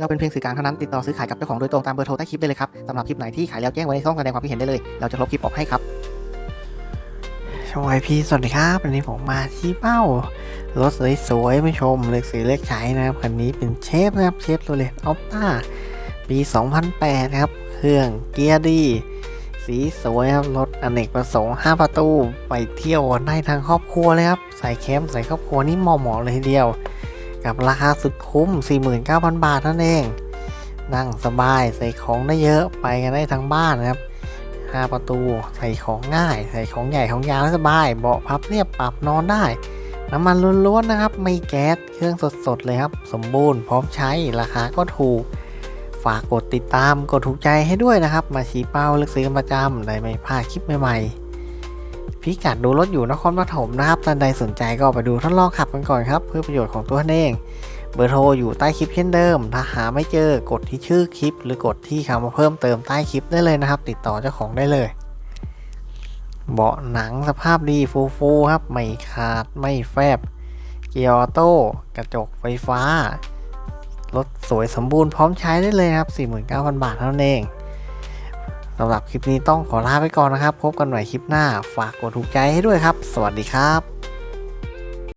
เราเป็นเพียงสื่อกลางเท่านั้นติดต่อซื้อขายกับเจ้าของโดยตรงตามเบอร์โทรใต้คลิปได้เลยครับสำหรับคลิปไหนที่ขายแล้วแจ้งไว้ในช่องแสดงความคิดเห็นได้เลย เราจะลบคลิปออกให้ครับช่องไอพีสวัสดีครับวันนี้ผมมาที่เป้ารถสวยๆไม่ชมเลือกสีเลือกใช้นะครับคันนี้เป็นเชฟนะครับเชฟโรเลตออฟต้าปี 2008 นะครับ เครื่องเกียร์ดีสีสวยครับรถอเนกประสงค์ 5 ประตู ไปเที่ยวได้ทางครอบครัวเลยครับ ใส่แคมป์ใส่ครอบครัวนี่เหมาะๆเลยทีเดียว กับราคาสุดคุ้ม 49,000 บาทนั่นเอง นั่งสบายใส่ของได้เยอะไปกันได้ทั้งบ้านนะครับ 5 ประตูใส่ของง่าย ใส่ของใหญ่ของยาวได้สบาย เบาะพับเรียบปรับนอนได้ น้ำมันล้วนๆนะครับ ไม่แก๊สเครื่องสดๆเลยครับ สมบูรณ์พร้อมใช้ราคาก็ถูกฝากกดติดตามกดถูกใจให้ด้วยนะครับ มาชี้เป้าเลือกซื้อประจำได้ไม่พลาดคลิปใหม่ๆ พิกัดดูรถอยู่นครปฐมนะครับท่านใดสนใจก็ไปดูทดลองขับกันก่อนครับเพื่อประโยชน์ของตัวท่านเอง เบอร์โทรอยู่ใต้คลิปเช่นเดิม ถ้าหาไม่เจอกดที่ชื่อคลิป หรือกดที่คำว่าเพิ่มเติมใต้คลิปได้เลยนะครับ ติดต่อเจ้าของได้เลย เบาะหนังสภาพดีฟูฟูๆครับไม่ขาดไม่แฟบ เกียร์ออโต้กระจกไฟฟ้ารถสวยสมบูรณ์พร้อมใช้ได้เลยครับ 49,000 บาทเท่านั้นเอง สำหรับคลิปนี้ต้องขอลาไปก่อนนะครับ พบกันใหม่คลิปหน้า ฝากกดถูกใจให้ด้วยครับ สวัสดีครับ